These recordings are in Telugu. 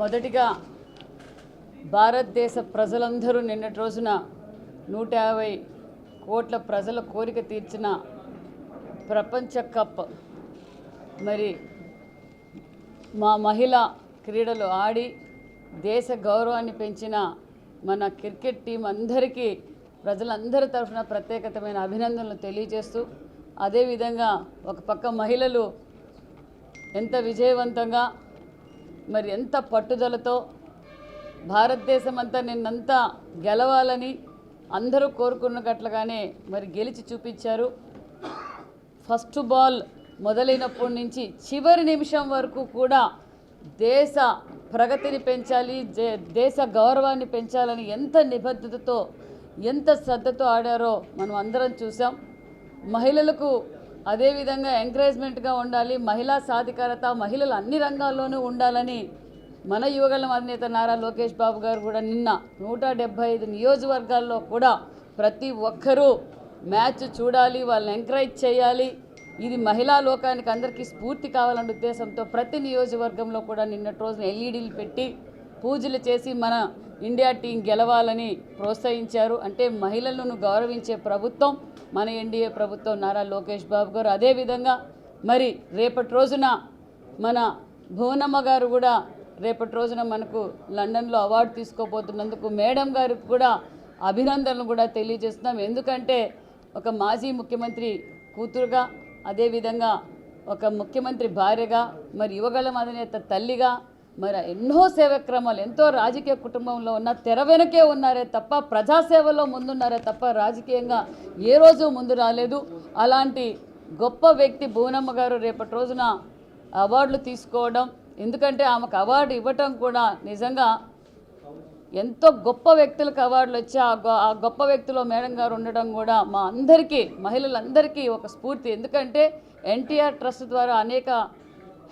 మొదటిగా భారతదేశ ప్రజలందరూ నిన్నటి రోజున నూట యాభై కోట్ల ప్రజల కోరిక తీర్చిన ప్రపంచ కప్. మరి మా మహిళ క్రీడలు ఆడి దేశ గౌరవాన్ని పెంచిన మన క్రికెట్ టీం అందరికీ ప్రజలందరి తరఫున ప్రత్యేకతమైన అభినందనలు తెలియజేస్తూ అదేవిధంగా ఒక పక్క మహిళలు ఎంత విజయవంతంగా మరి ఎంత పట్టుదలతో భారతదేశం అంతా నిన్నంతా గెలవాలని అందరూ కోరుకున్నట్లుగానే మరి గెలిచి చూపించారు. ఫస్ట్ బాల్ మొదలైనప్పటి నుంచి చివరి నిమిషం వరకు కూడా దేశ ప్రగతిని పెంచాలి జే- దేశ గౌరవాన్ని పెంచాలని ఎంత నిబద్ధతతో ఎంత శ్రద్ధతో ఆడారో మనం అందరం చూసాం మహిళలకు అదేవిధంగా ఎంకరేజ్మెంట్గా ఉండాలి మహిళా సాధికారత మహిళలు అన్ని రంగాల్లోనూ ఉండాలని మన యువగలం అధినేత నారా లోకేష్ బాబు గారు కూడా నిన్న నూట డెబ్బై ఐదు నియోజకవర్గాల్లో కూడా ప్రతి ఒక్కరూ మ్యాచ్ చూడాలి వాళ్ళని ఎంకరేజ్ చేయాలి. ఇది మహిళా లోకానికి అందరికీ స్ఫూర్తి కావాలనే ఉద్దేశంతో ప్రతి నియోజకవర్గంలో కూడా నిన్నటి రోజున ఎల్ఈడీలు పెట్టి పూజలు చేసి మన ఇండియా టీం గెలవాలని ప్రోత్సహించారు. అంటే మహిళలను గౌరవించే ప్రభుత్వం మన ఎన్డీఏ ప్రభుత్వం నారా లోకేష్ బాబు గారు. అదేవిధంగా మరి రేపటి రోజున మన భువనమ్మ గారు కూడా రేపటి రోజున మనకు లండన్లో అవార్డు తీసుకోబోతున్నందుకు మేడం గారికి కూడా అభినందనలు కూడా తెలియజేస్తున్నాం. ఎందుకంటే ఒక మాజీ ముఖ్యమంత్రి కూతురుగా అదేవిధంగా ఒక ముఖ్యమంత్రి భార్యగా మరి యువగళం అధినేత తల్లిగా మరి ఎన్నో సేవక్రమాలు ఎంతో రాజకీయ కుటుంబంలో ఉన్న తెర వెనకే ఉన్నారే తప్ప ప్రజాసేవలో ముందున్నారే తప్ప రాజకీయంగా ఏ రోజు ముందు రాలేదు. అలాంటి గొప్ప వ్యక్తి భువనమ్మ గారు రేపటి రోజున అవార్డులు తీసుకోవడం ఎందుకంటే ఆమెకు అవార్డు ఇవ్వటం కూడా నిజంగా ఎంతో గొప్ప వ్యక్తులకు అవార్డులు వచ్చి ఆ గొ- ఆ గొప్ప వ్యక్తిలో మేడం గారు ఉండడం కూడా మా అందరికీ మహిళలందరికీ ఒక స్ఫూర్తి. ఎందుకంటే ఎన్టీఆర్ ట్రస్ట్ ద్వారా అనేక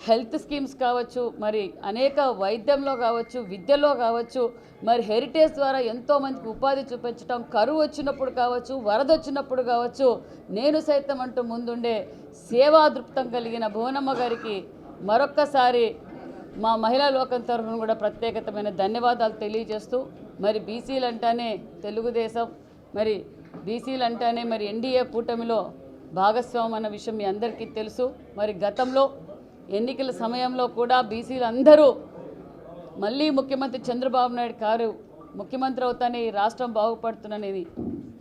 హెల్త్ స్కీమ్స్ కావచ్చు మరి అనేక వైద్యంలో కావచ్చు విద్యలో కావచ్చు మరి హెరిటేజ్ ద్వారా ఎంతో మందికి ఉపాధి చూపించడం కరువు వచ్చినప్పుడు కావచ్చు వరద వచ్చినప్పుడు కావచ్చు నేను సైతం అంటూ ముందుండే సేవా కలిగిన భువనమ్మ గారికి మరొక్కసారి మా మహిళా లోకం తరఫున కూడా ప్రత్యేకతమైన ధన్యవాదాలు తెలియజేస్తూ మరి బీసీలు అంటేనే తెలుగుదేశం మరి బీసీలు అంటేనే మరి ఎన్డీఏ కూటమిలో భాగస్వామ్యం అన్న విషయం మీ అందరికీ తెలుసు. మరి గతంలో ఎన్నికల సమయంలో కూడా బీసీలు అందరూ మళ్ళీ ముఖ్యమంత్రి చంద్రబాబు నాయుడు గారు ముఖ్యమంత్రి అవుతానే ఈ రాష్ట్రం బాగుపడుతుందనేది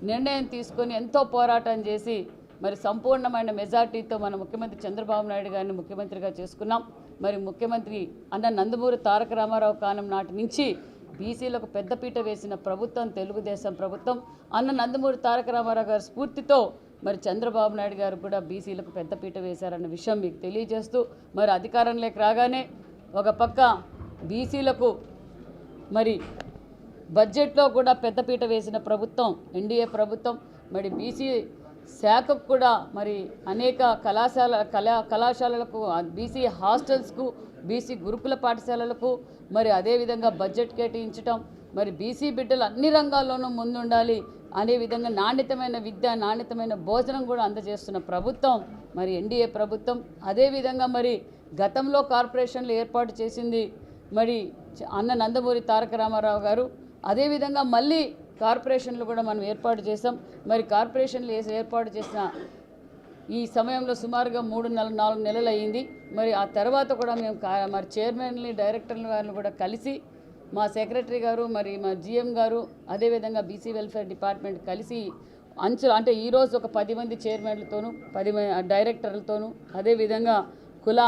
నిర్ణయం తీసుకొని ఎంతో పోరాటం చేసి మరి సంపూర్ణమైన మెజార్టీతో మన ముఖ్యమంత్రి చంద్రబాబు నాయుడు గారిని ముఖ్యమంత్రిగా చేసుకున్నాం. మరి ముఖ్యమంత్రి అన్న నందమూరి తారక రామారావు కాలం నాటి నుంచి బీసీలకు పెద్దపీట వేసిన ప్రభుత్వం తెలుగుదేశం ప్రభుత్వం. అన్న నందమూరి తారక రామారావు గారి స్ఫూర్తితో మరి చంద్రబాబు నాయుడు గారు కూడా బీసీలకు పెద్దపీట వేశారన్న విషయం మీకు తెలియజేస్తూ మరి అధికారంలోకి రాగానే ఒక పక్క బీసీలకు మరి బడ్జెట్లో కూడా పెద్దపీట వేసిన ప్రభుత్వం ఎన్డీఏ ప్రభుత్వం మరి బీసీ శాఖకు కూడా మరి అనేక కళాశాల కళా కళాశాలలకు బీసీ హాస్టల్స్కు బీసీ గురుకుల పాఠశాలలకు మరి అదేవిధంగా బడ్జెట్ కేటాయించటం మరి బీసీ బిడ్డలు అన్ని రంగాల్లోనూ ముందుండాలి అనే విధంగా నాణ్యతమైన విద్య నాణ్యతమైన భోజనం కూడా అందజేస్తున్న ప్రభుత్వం మరి ఎన్డీఏ ప్రభుత్వం. అదేవిధంగా మరి గతంలో కార్పొరేషన్లు ఏర్పాటు చేసింది మరి అన్న నందమూరి తారక రామారావు గారు. అదేవిధంగా మళ్ళీ కార్పొరేషన్లు కూడా మనం ఏర్పాటు చేసాం మరి కార్పొరేషన్లు వేసి ఏర్పాటు చేసిన ఈ సమయంలో సుమారుగా మూడు నెల నాలుగు నెలలు అయ్యింది మరి ఆ తర్వాత కూడా మేము మరి చైర్మన్ని డైరెక్టర్లు గారిని కూడా కలిసి మా సెక్రటరీ గారు మరి మా జిఎం గారు అదేవిధంగా బీసీ వెల్ఫేర్ డిపార్ట్మెంట్ కలిసి అంచు అంటే ఈరోజు ఒక పది మంది చైర్మన్లతోనూ పది మంది డైరెక్టర్లతోనూ అదేవిధంగా కుల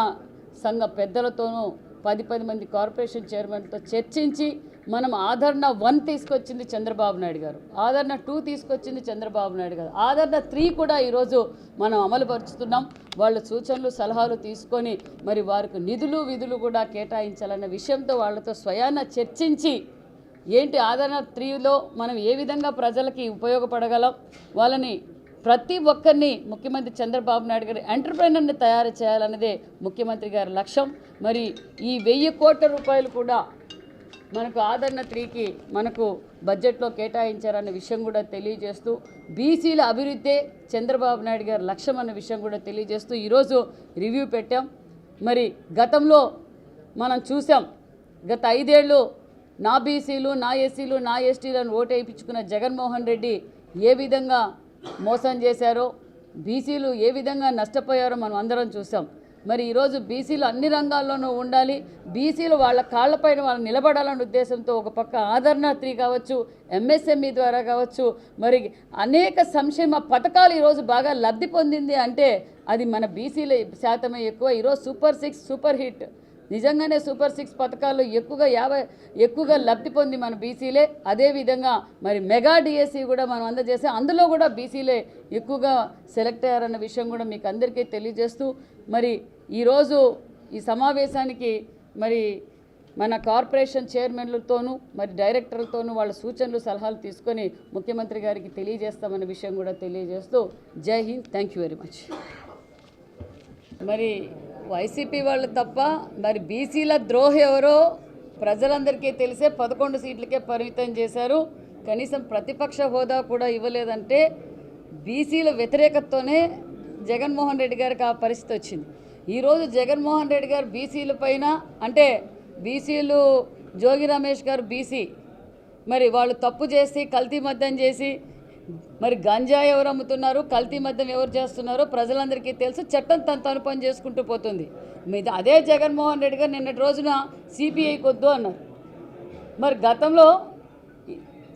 సంఘ పెద్దలతోనూ పది పది మంది కార్పొరేషన్ చైర్మన్తో చర్చించి మనం ఆదరణ వన్ తీసుకొచ్చింది చంద్రబాబు నాయుడు గారు ఆదరణ టూ తీసుకొచ్చింది చంద్రబాబు నాయుడు గారు ఆదరణ త్రీ కూడా ఈరోజు మనం అమలుపరుచుతున్నాం వాళ్ళ సూచనలు సలహాలు తీసుకొని మరి వారికి నిధులు విధులు కూడా కేటాయించాలన్న విషయంతో వాళ్ళతో స్వయాన చర్చించి ఏంటి ఆదరణ త్రీలో మనం ఏ విధంగా ప్రజలకి ఉపయోగపడగలం? వాళ్ళని ప్రతి ఒక్కరిని ముఖ్యమంత్రి చంద్రబాబు నాయుడు గారి ఎంటర్ప్రైనర్ని తయారు చేయాలన్నదే ముఖ్యమంత్రి గారి లక్ష్యం. మరి ఈ వెయ్యి కోట్ల రూపాయలు కూడా మనకు ఆదరణ త్రీకి మనకు బడ్జెట్లో కేటాయించారన్న విషయం కూడా తెలియజేస్తూ బీసీల అభివృద్ధే చంద్రబాబు నాయుడు గారి లక్ష్యం అన్న విషయం కూడా తెలియజేస్తూ ఈరోజు రివ్యూ పెట్టాం. మరి గతంలో మనం చూసాం గత ఐదేళ్ళు నా బీసీలు నా ఎస్సీలు నా ఎస్టీలను ఓటు వేయించుకున్న జగన్మోహన్ రెడ్డి ఏ విధంగా మోసం చేశారో బీసీలు ఏ విధంగా నష్టపోయారో మనం అందరం చూసాం. మరి ఈరోజు బీసీలు అన్ని రంగాల్లోనూ ఉండాలి. బీసీలు వాళ్ళ కాళ్ళపైన వాళ్ళు నిలబడాలనే ఉద్దేశంతో ఒక పక్క ఆదరణ త్రీ కావచ్చు ఎంఎస్ఎంఈ ద్వారా కావచ్చు మరి అనేక సంక్షేమ పథకాలు ఈరోజు బాగా లబ్ధి పొందింది అంటే అది మన బీసీల శాతమే ఎక్కువ. ఈరోజు సూపర్ సిక్స్ సూపర్ హిట్. నిజంగానే సూపర్ సిక్స్ పథకాల్లో ఎక్కువగా యాభై ఎక్కువగా లబ్ధి పొంది మన బీసీలే. అదేవిధంగా మరి మెగా డిఎస్సి కూడా మనం అందజేసే అందులో కూడా బీసీలే ఎక్కువగా సెలెక్ట్ అయ్యారన్న విషయం కూడా మీకు అందరికీ తెలియజేస్తూ మరి ఈరోజు ఈ సమావేశానికి మరి మన కార్పొరేషన్ చైర్మన్లతోనూ మరి డైరెక్టర్లతోనూ వాళ్ళ సూచనలు సలహాలు తీసుకొని ముఖ్యమంత్రి గారికి తెలియజేస్తామన్న విషయం కూడా తెలియజేస్తూ Jai Hind thank you very much. మరి వైసీపీ వాళ్ళు తప్ప మరి బీసీల ద్రోహి ఎవరో ప్రజలందరికీ తెలిసే పదకొండు సీట్లకే పరిమితం చేశారు. కనీసం ప్రతిపక్ష హోదా కూడా ఇవ్వలేదంటే బీసీల వ్యతిరేకతతోనే జగన్మోహన్ రెడ్డి గారికి ఆ పరిస్థితి వచ్చింది. ఈరోజు జగన్మోహన్ రెడ్డి గారు బీసీల పైన అంటే బీసీలు జోగి రమేష్ గారు బీసీ మరి వాళ్ళు తప్పు చేసి కల్తీ మద్యం చేసి మరి గంజా ఎవరు అమ్ముతున్నారు కల్తీ మద్యం ఎవరు చేస్తున్నారో ప్రజలందరికీ తెలుసు చట్టం తన తను పని చేసుకుంటూ పోతుంది. మీద అదే జగన్మోహన్ రెడ్డి గారు నిన్నటి రోజున సిబిఐకి వద్దు అన్నారు. మరి గతంలో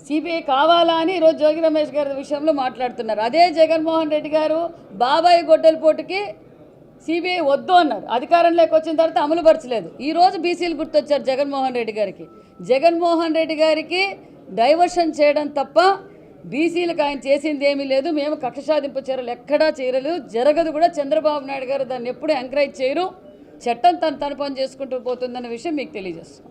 సిబిఐ కావాలా అని ఈరోజు జోగి రమేష్ గారి విషయంలో మాట్లాడుతున్నారు. అదే జగన్మోహన్ రెడ్డి గారు బాబాయ్ గొడ్డలపోటుకి సిబిఐ వద్దు అన్నారు. అధికారంలోకి వచ్చిన తర్వాత అమలుపరచలేదు ఈరోజు బీసీలు గుర్తొచ్చారు జగన్మోహన్ రెడ్డి గారికి. జగన్మోహన్ రెడ్డి గారికి డైవర్షన్ చేయడం తప్ప బీసీలకు ఆయన చేసింది ఏమీ లేదు. మేము కక్ష సాధింపు చర్యలు ఎక్కడా చేయలేదు. జరగదు కూడా. చంద్రబాబు నాయుడు గారు దాన్ని ఎప్పుడూ ఎంకరేజ్ చేయరు. చట్టం తను తన పని చేసుకుంటూ పోతుందన్న విషయం మీకు తెలియజేస్తాం